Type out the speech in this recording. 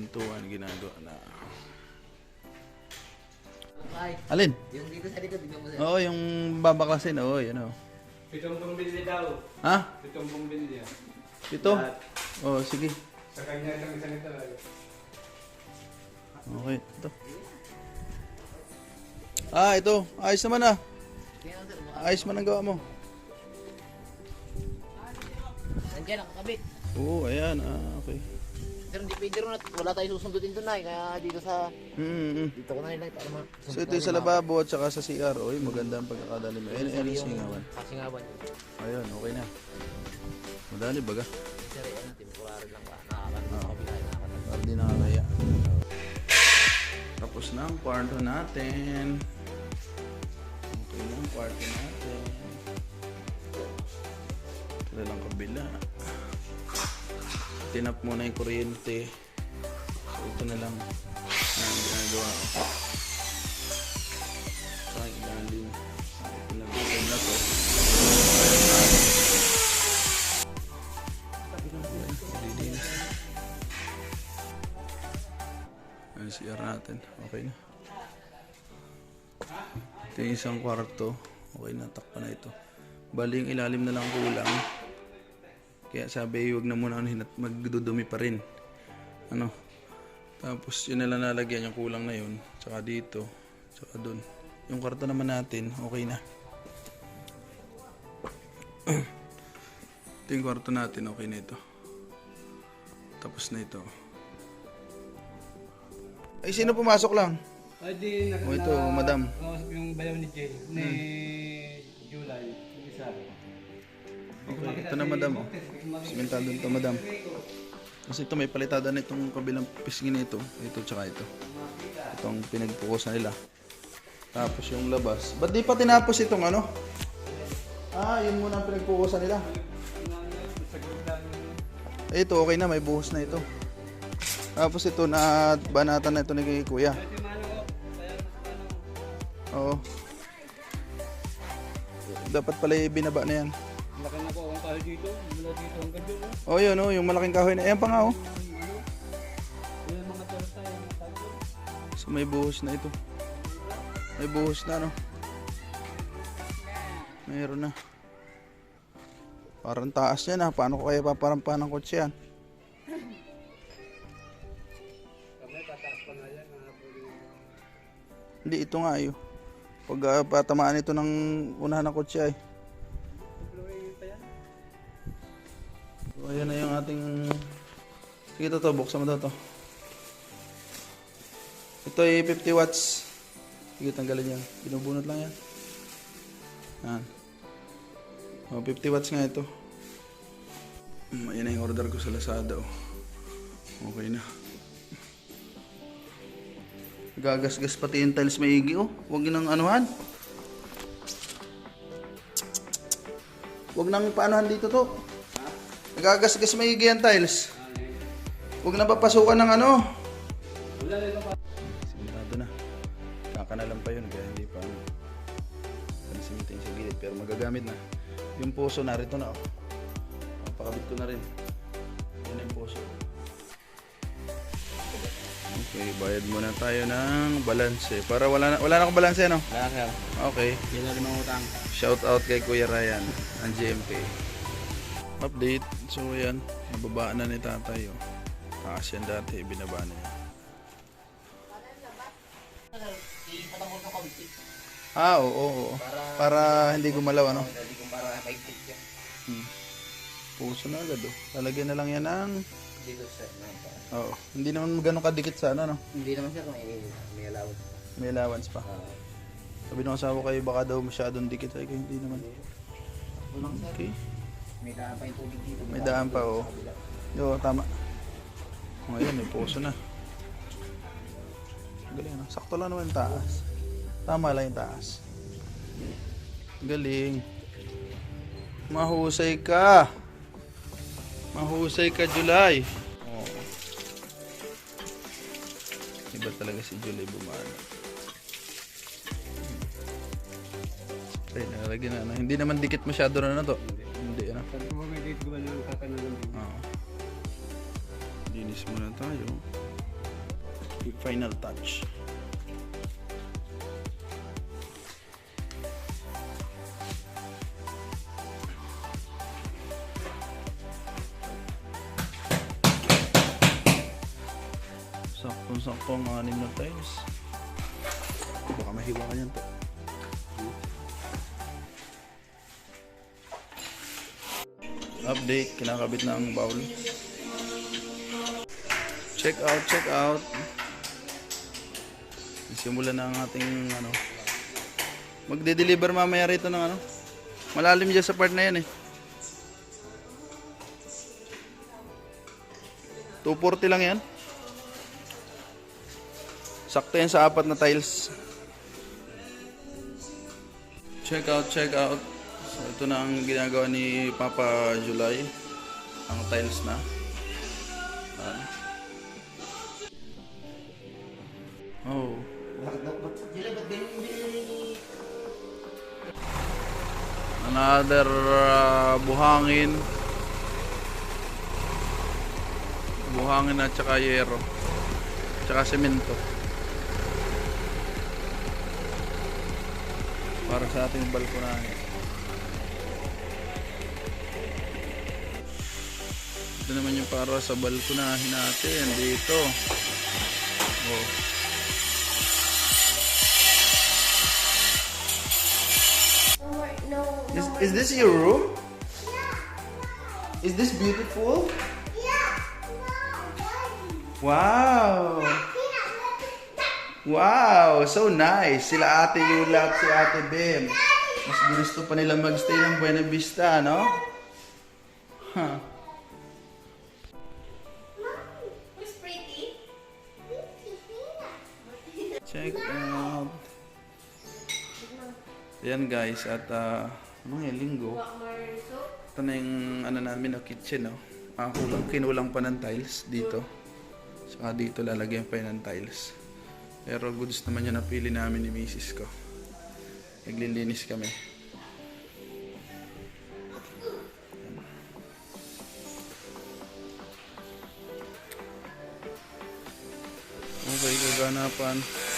pintuan ginagawa na. Ay, Alin? yung dito sa likod, tingnan mo sir. Oo, yung babaklasin. Oo, yun o. Pitong bumili daw. Ha? Pitong bumili niya. Ito? Oo, sige. Sa kanya lang isang ito. Okay, ito. Ah, ito. Ayos naman ah. Ayos man ang gawa mo. nandiyan nakakabit. Oo, ayan. Ah, okay. Sir, hindi pwede rin at wala tayong susundutin doon na kaya dito sa, Mm, mm. dito ko na nilagay para ma... So ito yung sa lababo at saka sa CR. Uy, maganda ang pagkakadali mo. Ayan yung singawan. Kasingawan. Ayun, okay na. Madali baga. Sir, ano, temporary lang ba? Nakakano sa kabila, nakakano. Para di nakakaya. Tapos na ang kwarto natin. Okay na ang kwarto natin. Ito lang kabila. Tinap muna yung kuryente. So ito na lang ang ginagawa ko. Sa ilalim. Ito na to. Ang CR natin. Okay na. Ito yung isang kwarto. Okay na, takpa na ito. Bali yung ilalim na lang kulang. Kaya sabi, huwag na muna ano, magdudumi pa rin. Ano? Tapos yun na lang nalagyan yung kulang na yun. Tsaka dito. Tsaka dun. Yung kwarto naman natin, okay na. ito yung kwarto natin, okay na ito. Tapos na ito. Ay, sino pumasok lang? Ay di, nak- O ito, madam. nakausap yung bayaw ni Jay, ni July, yung isa. Okay, ito na madam. Oh. Simentado ito madam. Kasi ito may palitada na itong kabilang pisngi na ito. Ito tsaka ito. Itong pinagpukusan nila. Tapos yung labas. Ba't di pa tinapos itong ano? Ah, yun muna ang pinagpukusan nila. Ito okay na, may buhos na ito. Tapos ito na banatan na ito ni Kuya. Oo. Dapat pala ibinaba na yan. Laki na po ang kahoy dito, mula dito hanggang doon. oh. Oh, yun oh, yung malaking kahoy na. Ayan pa nga oh. Yung mga torta, yung. So may buhos na ito. May buhos na no. Mayroon na. Parang taas yan ah. Paano ko kaya paparampahan ng kotse yan? Hindi, ito nga ayo. Pag ah, patamaan ito ng unahan ng kotse ay. Ayan na yung ating... Sige to to, buksan mo daw to. Ito ay 50 watts. Sige, tanggalin yan. Binubunot lang yan. Yan. Oh, 50 watts nga ito. Hmm, ayan na yung order ko sa Lazada. Oh. Okay na. Gagasgas pati yung tiles maigi oh. Huwag yun ang anuhan. Huwag nang paanohan dito to. Nagagasgas maigi ang tiles. Huwag na papasukan ng ano. Sigurado na. Kakanalan pa yun kaya hindi pa ano. Pansimintin sa gilid pero magagamit na. Yung puso narito na oh. Pakabit ko na rin. Yan yung puso. Okay, bayad muna tayo ng balanse. Para wala na, wala na akong balanse, no? Wala sir, Okay. yan na rin ang utang. Shout out kay Kuya Ryan, ang GMK. Update. So, yan. Nababaan na ni tatay. Oh. Taas yan dati. Binaba kabit. Ah, oo, oo, oo. Para hindi gumalaw, ano? Para. Hmm. Puso na agad, oh. Lalagyan na lang yan ng... Dito sa, para- Oo. Hindi naman ganun kadikit sa ano, no? Hindi naman siya kung may, allowance. May allowance pa. Ah, Sabi ng asawa kayo, baka daw masyadong dikit. Ay, kayo hindi naman. Okay. May daan pa yung tubig dito. May daan pa, oh. Oo, tama. O, ayan, may puso na. Galing, no? Sakto lang naman yung taas. Tama lang yung taas. Galing. Mahusay ka. Mahusay ka, July. Oh. Iba talaga si July bumana. Ay, nalagyan na. Hindi naman dikit masyado na na to. Hindi, ko ba ng din. Oo. Linis muna tayo. Final touch. Saktong-sakto ang anim na tiles. Baka mahiwa ka yan to. Update, kinakabit na ang bowl. Check out, check out. Simula na ang ating ano. Magde-deliver mamaya rito ng ano. Malalim dyan sa part na yan eh. 240 lang yan. Sakto yan sa apat na tiles. Check out, check out. So, ito na ang ginagawa ni Papa July. Ang tiles na. Ayan. Oh. Another uh, buhangin. Buhangin at saka yero. Tsaka semento. Para sa ating balkonahe. Ito naman yung para sa balkonahe natin dito. Oh. Is, is this your room? Is this beautiful? Wow! Wow! So nice! Sila Ate Yula at si Ate Bem. Mas gusto pa nila magstay ng Buena Vista, no? Huh. Yan guys, at uh, ano yan, linggo. Ito na yung ano namin, no, kitchen, no? Ah, kulang, kinulang pa ng tiles dito. Saka dito lalagyan pa ng tiles. Pero goods naman yung napili namin ni misis ko. Naglilinis kami. Okay, kaganapan. Ganda.